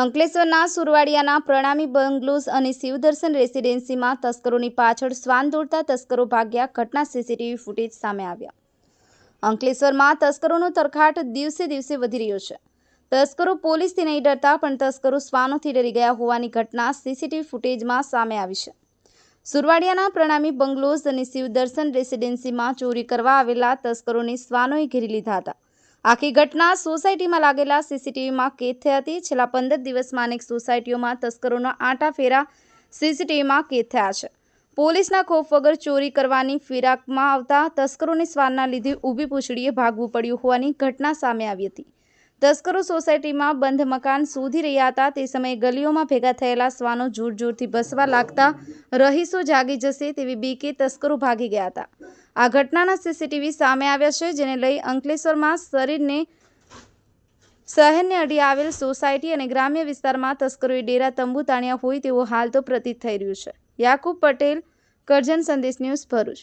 અંકલેશ્વરના સુરવાડિયાના પ્રણામી બંગલોઝ અને શિવદર્શન રેસિડેન્સીમાં તસ્કરોની પાછળ શ્વાન દોડતા તસ્કરો ભાગ્યા ઘટના સીસીટીવી ફૂટેજ સામે આવ્યા. અંકલેશ્વરમાં તસ્કરોનો તરખાટ દિવસે દિવસે વધી રહ્યો છે. તસ્કરો પોલીસથી નહીં ડરતા, પણ તસ્કરો શ્વાનોથી ડરી ગયા હોવાની ઘટના સીસીટીવી ફૂટેજમાં સામે આવી છે. સુરવાડિયાના પ્રણામી બંગલોઝ અને શિવદર્શન રેસિડેન્સીમાં ચોરી કરવા આવેલા તસ્કરોને શ્વાનોએ ઘેરી લીધા હતા. આખી ઘટના સોસાયટીમાં લાગેલા સીસીટીવીમાં કેદ થઈ હતી. છેલ્લા પંદર દિવસમાં અનેક સોસાયટીઓમાં તસ્કરોના આંટા ફેરા સીસીટીવીમાં કેદ થયા છે. પોલીસના ખોફ વગર ચોરી કરવાની ફિરાકમાં આવતા તસ્કરોની સ્વારના લીધે ઊભી પૂંછડીએ ભાગવું પડ્યું હોવાની ઘટના સામે આવી હતી. તસ્કરો સોસાયટીમાં બંધ મકાન શોધી રહ્યા હતા. તે સમયે ગલીઓમાં ભેગા થયેલા શ્વાનો જોર જોરથી ભસવા લાગતા રહીશો જાગી જશે તેવી બીકે તસ્કરો ભાગી ગયા હતા. આ ઘટનાના સીસીટીવી સામે આવ્યા છે, જેને લઈ અંકલેશ્વરમાં શરીરને શહેરને અડી આવેલ સોસાયટી અને ગ્રામ્ય વિસ્તારમાં તસ્કરોએ ડેરા તંબુ તાણ્યા હોય તેવો હાલ તો પ્રતીત થઈ રહ્યું છે. યાકુબ પટેલ, કરજણ સંદેશ ન્યૂઝ ભરૂચ.